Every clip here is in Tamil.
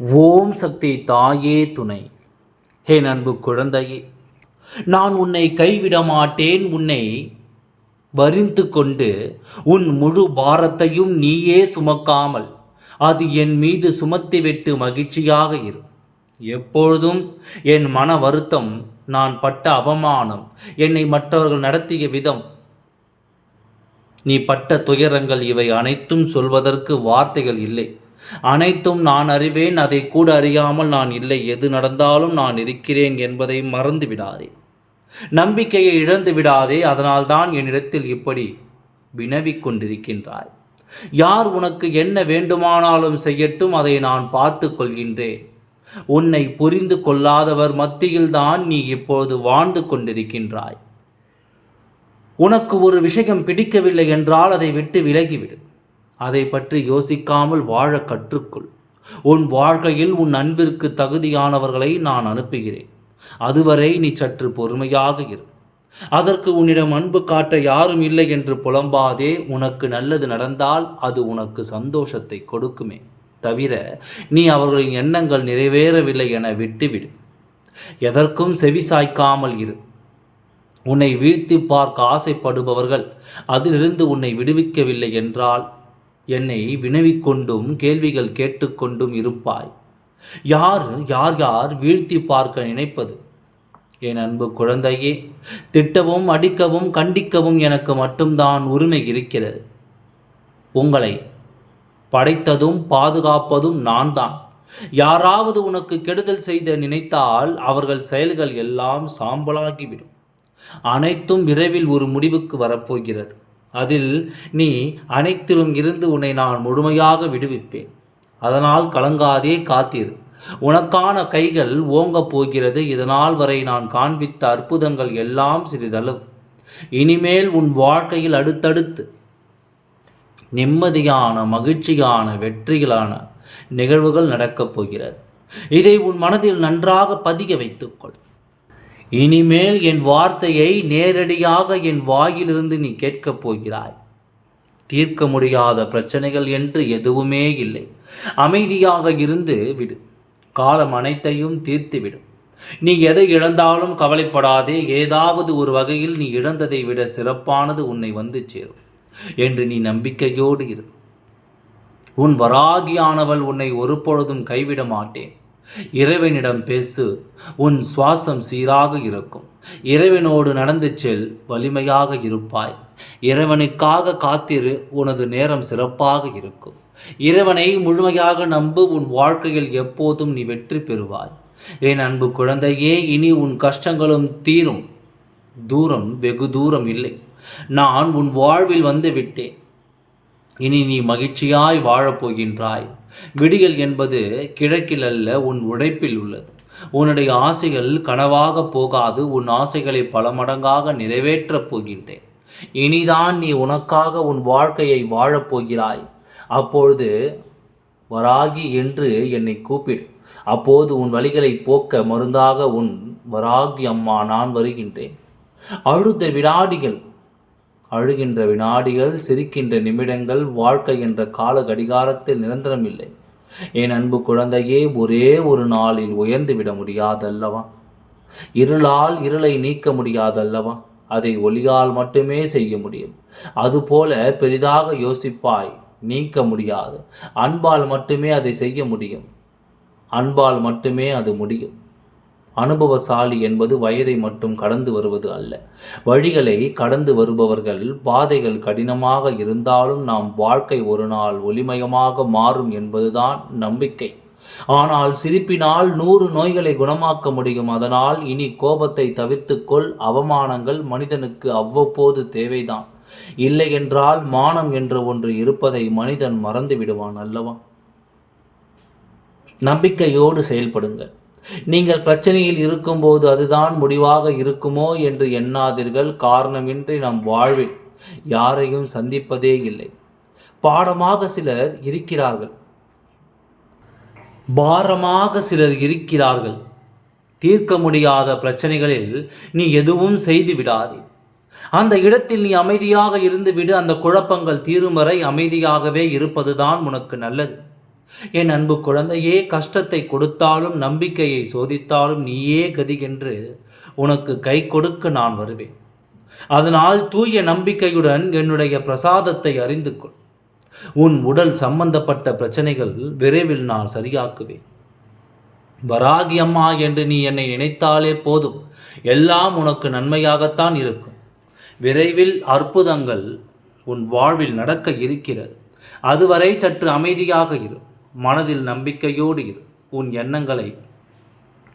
ஓம் சக்தி தாயே துணை. ஹே நண்பு குழந்தையே நான் உன்னை கைவிட மாட்டேன். உன்னை வரிந்து கொண்டு உன் முழு பாரத்தையும் நீயே சுமக்காமல் அது என் மீது சுமத்திவிட்டு மகிழ்ச்சியாக இரு. எப்பொழுதும் என் மன வருத்தம் நான் பட்ட அவமானம் என்னை மற்றவர்கள் நடத்திய விதம். நீ பட்ட துயரங்கள் இவை அனைத்தும் சொல்வதற்கு வார்த்தைகள் இல்லை. அனைத்தும் நான் அறிவேன் அதை கூட அறியாமல் நான் இல்லை. எது நடந்தாலும் நான் இருக்கிறேன் என்பதை மறந்து விடாதே. நம்பிக்கையை இழந்து விடாதே அதனால்தான் என்னிடத்தில் இப்படி வினவிக் கொண்டிருக்கின்றாய். யார் உனக்கு என்ன வேண்டுமானாலும் செய்யட்டும் அதை நான் பார்த்து கொள்கின்றேன். உன்னை புரிந்து கொள்ளாதவர் மத்தியில்தான் நீ இப்போது வாழ்ந்து கொண்டிருக்கின்றாய். உனக்கு ஒரு விஷயம் பிடிக்கவில்லை என்றால் அதை விட்டு விலகிவிடு. அதை பற்றி யோசிக்காமல் வாழ கற்றுக்கொள். உன் வாழ்க்கையில் உன் அன்பிற்கு தகுதியானவர்களை நான் அனுப்புகிறேன். அதுவரை நீ சற்று பொறுமையாக இரு. அதற்கு உன்னிடம் அன்பு காட்ட யாரும் இல்லை என்று புலம்பாதே உனக்கு நல்லது நடந்தால் அது உனக்கு சந்தோஷத்தை கொடுக்குமே. தவிர நீ அவர்களின் எண்ணங்கள் நிறைவேறவில்லை என விட்டுவிடு. எதற்கும் செவி சாய்க்காமல் இரு. உன்னை வீழ்த்தி பார்க்க ஆசைப்படுபவர்கள் அதிலிருந்து உன்னை விடுவிக்கவில்லை என்றால் என்னை வினவிக்கொண்டும் கேள்விகள் கேட்டுக்கொண்டும் இருப்பாய். யார் யார் யார் வீழ்த்தி பார்க்க நினைப்பது? என் அன்பு குழந்தையே திட்டவும் அடிக்கவும் கண்டிக்கவும் எனக்கு மட்டும்தான் உரிமை இருக்கிறது. உங்களை படைத்ததும் பாதுகாப்பதும் நான் தான் யாராவது உனக்கு கெடுதல் செய்த நினைத்தால் அவர்கள் செயல்கள் எல்லாம் சாம்பலாகிவிடும். அனைத்தும் விரைவில் ஒரு முடிவுக்கு வரப்போகிறது. அதில் நீ அனைத்திலும் இருந்து உன்னை நான் முழுமையாக விடுவிப்பேன். அதனால் கலங்காதே காத்தீர். உனக்கான கைகள் ஓங்கப் போகிறது. இதனால் வரை நான் காண்பித்த அற்புதங்கள் எல்லாம் சிறிதளவு. இனிமேல் உன் வாழ்க்கையில் அடுத்தடுத்து நிம்மதியான மகிழ்ச்சியான வெற்றிகளான நிகழ்வுகள் நடக்கப் போகிறது. இதை உன் மனதில் நன்றாக பதிய வைத்துக்கொள். இனிமேல் என் வார்த்தையை நேரடியாக என் வாயிலிருந்து நீ கேட்கப் போகிறாய். தீர்க்க முடியாத பிரச்சனைகள் என்று எதுவுமே இல்லை. அமைதியாக இருந்து விடு. காலம் அனைத்தையும் தீர்த்துவிடும் நீ எதை இழந்தாலும் கவலைப்படாதே. ஏதாவது ஒரு வகையில் நீ இழந்ததை விட சிறப்பானது உன்னை வந்து சேரும் என்று நீ நம்பிக்கையோடு இரு. உன் வராகியானவள் உன்னை ஒருபொழுதும் கைவிட மாட்டேன். இறைவனிடம் பேசு உன் சுவாசம் சீராக இருக்கும். இறைவனோடு நடந்து செல் வலிமையாக இருப்பாய். இறைவனுக்காக காத்திரு உனது நேரம் சிறப்பாக இருக்கும். இறைவனை முழுமையாக நம்பு உன் வாழ்க்கையில் எப்போதும் நீ வெற்றி பெறுவாய். என் அன்பு குழந்தையே இனி உன் கஷ்டங்களும் தீரும். தூரம் வெகு தூரம் இல்லை. நான் உன் வாழ்வில் வந்து விட்டேன். இனி நீ மகிழ்ச்சியாய் வாழப்போகின்றாய். விடியல் என்பது கிழக்கில் அல்ல உன் உழைப்பில் உள்ளது. உன்னுடைய ஆசைகள் கனவாக போகாது உன் ஆசைகளை பல மடங்காக நிறைவேற்றப் போகின்றேன். இனிதான் நீ உனக்காக உன் வாழ்க்கையை வாழப்போகிறாய் அப்பொழுது வராகி என்று என்னை கூப்பிடு. அப்போது உன் வழிகளை போக்க மருந்தாக உன் வராகி அம்மா நான் வருகின்றேன். அழுத வினாடிகள் அழுகின்ற வினாடிகள் சிரிக்கின்ற நிமிடங்கள் வாழ்க்கை என்ற கால கடிகாரத்தில் நிரந்தரம் இல்லை என் அன்பு குழந்தையே ஒரே ஒரு நாளில் உயர்ந்து விட முடியாதல்லவா? இருளால் இருளை நீக்க முடியாதல்லவா? அதை ஒளியால் மட்டுமே செய்ய முடியும். அதுபோல பெரிதாக யோசிப்பாய் நீக்க முடியாது. அன்பால் மட்டுமே அதை செய்ய முடியும். அன்பால் மட்டுமே அது முடியும். அனுபவசாலி என்பது வயதை மட்டும் கடந்து வருவது அல்ல. வழிகளை கடந்து வருபவர்கள் பாதைகள் கடினமாக இருந்தாலும் நாம் வாழ்க்கை ஒரு நாள் ஒளிமயமாக மாறும் என்பதுதான் நம்பிக்கை. ஆனால் சிரிப்பினால் நூறு நோய்களை குணமாக்க முடியும். அதனால் இனி கோபத்தை தவிர்த்துக்கொள் அவமானங்கள் மனிதனுக்கு அவ்வப்போது தேவைதான். இல்லை என்றால் மானம் என்ற ஒன்று இருப்பதை மனிதன் மறந்து விடுவான் அல்லவா? நம்பிக்கையோடு செயல்படுங்கள். நீங்கள் பிரச்சனையில் இருக்கும்போது அதுதான் முடிவாக இருக்குமோ என்று எண்ணாதீர்கள். காரணமின்றி நம் வாழ்வில் யாரையும் சந்திப்பதே இல்லை. பாடமாக சிலர் இருக்கிறார்கள். பாரமாக சிலர் இருக்கிறார்கள். தீர்க்க முடியாத பிரச்சனைகளில் நீ எதுவும் செய்து விடாதே. அந்த இடத்தில் நீ அமைதியாக இருந்து விடு. அந்த குழப்பங்கள் தீரும் வரை அமைதியாகவே இருப்பதுதான் உனக்கு நல்லது. என் அன்பு குழந்தையே கஷ்டத்தை கொடுத்தாலும் நம்பிக்கையை சோதித்தாலும் நீயே கதி என்று உனக்கு கை கொடுக்க நான் வருவேன். அதனால் தூய நம்பிக்கையுடன் என்னுடைய பிரசாதத்தை அறிந்து கொள். உன் உடல் சம்பந்தப்பட்ட பிரச்சனைகள் விரைவில் நான் சரியாக்குவேன். வராகி அம்மா என்று நீ என்னை நினைத்தாலே போதும். எல்லாம் உனக்கு நன்மையாகத்தான் இருக்கும். விரைவில் அற்புதங்கள் உன் வாழ்வில் நடக்க இருக்கிறது. அதுவரை சற்று அமைதியாக இரு. மனதில் நம்பிக்கையோடு இரு. உன் எண்ணங்களை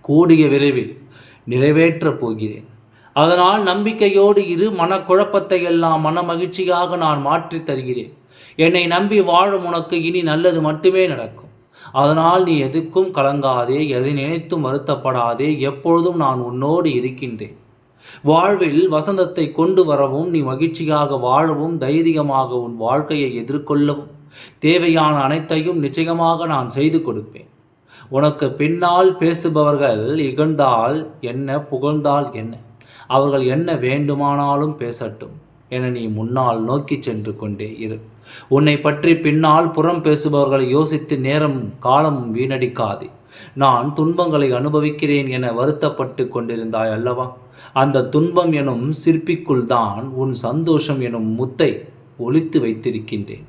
கூடிய விரைவில் நிறைவேற்றப் போகிறேன். அதனால் நம்பிக்கையோடு இரு. மனக்குழப்பத்தை எல்லாம் மன மகிழ்ச்சியாக நான் மாற்றித் தருகிறேன். என்னை நம்பி வாழும் உனக்கு இனி நல்லது மட்டுமே நடக்கும். அதனால் நீ எதுக்கும் கலங்காதே. எதை நினைத்தும் வருத்தப்படாதே. எப்பொழுதும் நான் உன்னோடு இருக்கின்றேன். வாழ்வில் வசந்தத்தை கொண்டு வரவும் நீ மகிழ்ச்சியாக வாழவும் தைரியமாக உன் வாழ்க்கையை எதிர்கொள்ளவும் தேவையான அனைத்தையும் நிச்சயமாக நான் செய்து கொடுப்பேன். உனக்கு பின்னால் பேசுபவர்கள் இகழ்ந்தால் என்ன புகழ்ந்தால் என்ன? அவர்கள் என்ன வேண்டுமானாலும் பேசட்டும் என நீ முன்னால் நோக்கி சென்று கொண்டே இரு. உன்னை பற்றி பின்னால் புறம் பேசுபவர்களை யோசித்து நேரம் காலம் வீணடிக்காதே. நான் துன்பங்களை அனுபவிக்கிறேன் என வருத்தப்பட்டு கொண்டிருந்தாய் அல்லவா? அந்த துன்பம் எனும் சிற்பிக்குள் தான் உன் சந்தோஷம் எனும் முத்தை ஒழித்து வைத்திருக்கின்றேன்.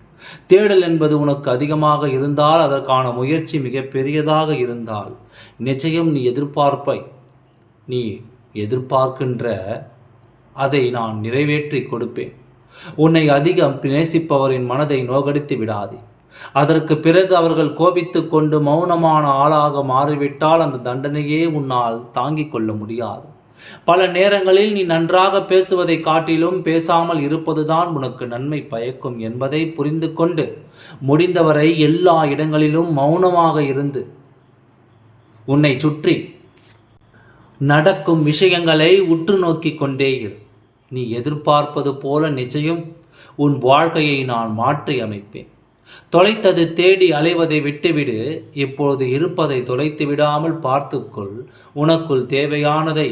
தேடல் என்பது உனக்கு அதிகமாக இருந்தால் அதற்கான முயற்சி மிக பெரியதாக இருந்தால் நிச்சயம் நீ எதிர்பார்ப்பை நீ எதிர்பார்க்கின்ற அதை நான் நிறைவேற்றி கொடுப்பேன். உன்னை அதிகம் நேசிப்பவரின் மனதை நோகடித்து விடாதே. அதற்கு பிறகு அவர்கள் கோபித்து கொண்டு மௌனமான ஆளாக மாறிவிட்டால் அந்த தண்டனையே உன்னால் தாங்கிக் கொள்ள முடியாது. பல நேரங்களில் நீ நன்றாக பேசுவதை காட்டிலும் பேசாமல் இருப்பதுதான் உனக்கு நன்மை பயக்கும் என்பதை புரிந்து கொண்டு முடிந்தவரை எல்லா இடங்களிலும் மௌனமாக இருந்து உன்னை சுற்றி நடக்கும் விஷயங்களை உற்று நோக்கி கொண்டே இரு. நீ எதிர்பார்ப்பது போல நிச்சயம் உன் வாழ்க்கையை நான் மாற்றி அமைப்பேன். தொலைத்தது தேடி அலைவதை விட்டுவிடு. இப்பொழுது இருப்பதை தொலைத்து விடாமல் பார்த்துக்கொள். உனக்குள் தேவையானதை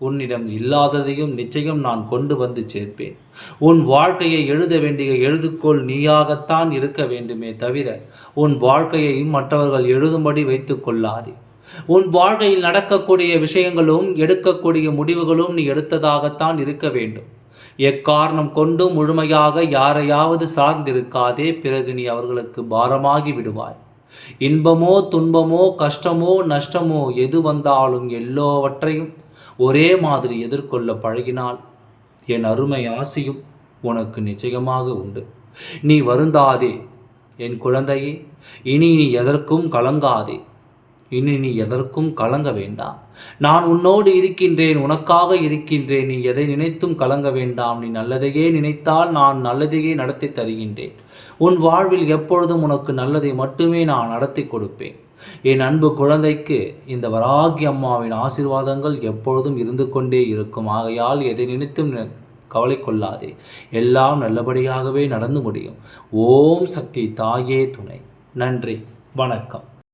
உன்னிடம் இல்லாததையும் நிச்சயம் நான் கொண்டு வந்து சேர்ப்பேன். உன் வாழ்க்கையை எழுத வேண்டிய எழுதுகோள் நீயாகத்தான் இருக்க வேண்டுமே தவிர உன் வாழ்க்கையை மற்றவர்கள் எழுதும்படி வைத்துக் கொள்ளாதே. உன் வாழ்க்கையில் நடக்கக்கூடிய விஷயங்களும் எடுக்கக்கூடிய முடிவுகளும் நீ எடுத்ததாகத்தான் இருக்க வேண்டும். எக்காரணம் கொண்டும் முழுமையாக யாரையாவது சார்ந்திருக்காதே பிறகு நீ அவர்களுக்கு பாரமாகி விடுவாய். இன்பமோ துன்பமோ கஷ்டமோ நஷ்டமோ எது வந்தாலும் எல்லோவற்றையும் ஒரே மாதிரி எதிர்கொள்ள பழகினால் என் அருமை ஆசையும் உனக்கு நிச்சயமாக உண்டு. நீ வருந்தாதே என் குழந்தையே இனி நீ எதற்கும் கலங்காதே. இனி நீ எதற்கும் கலங்க வேண்டாம். நான் உன்னோடு இருக்கின்றேன் உனக்காக இருக்கின்றேன் நீ எதை நினைத்தும் கலங்க வேண்டாம். நீ நல்லதையே நினைத்தால் நான் நல்லதையே நடத்தி தருகின்றேன். உன் வாழ்வில் எப்பொழுதும் உனக்கு நல்லதை மட்டுமே நான் நடத்தி கொடுப்பேன். என் அன்பு குழந்தைக்கு இந்த வராகி அம்மாவின் ஆசிர்வாதங்கள் எப்பொழுதும் இருந்து கொண்டே இருக்கும். ஆகையால் எதை நினைத்தும் கவலை கொள்ளாதே. எல்லாம் நல்லபடியாகவே நடந்து முடியும். ஓம் சக்தி தாயே துணை. நன்றி. வணக்கம்.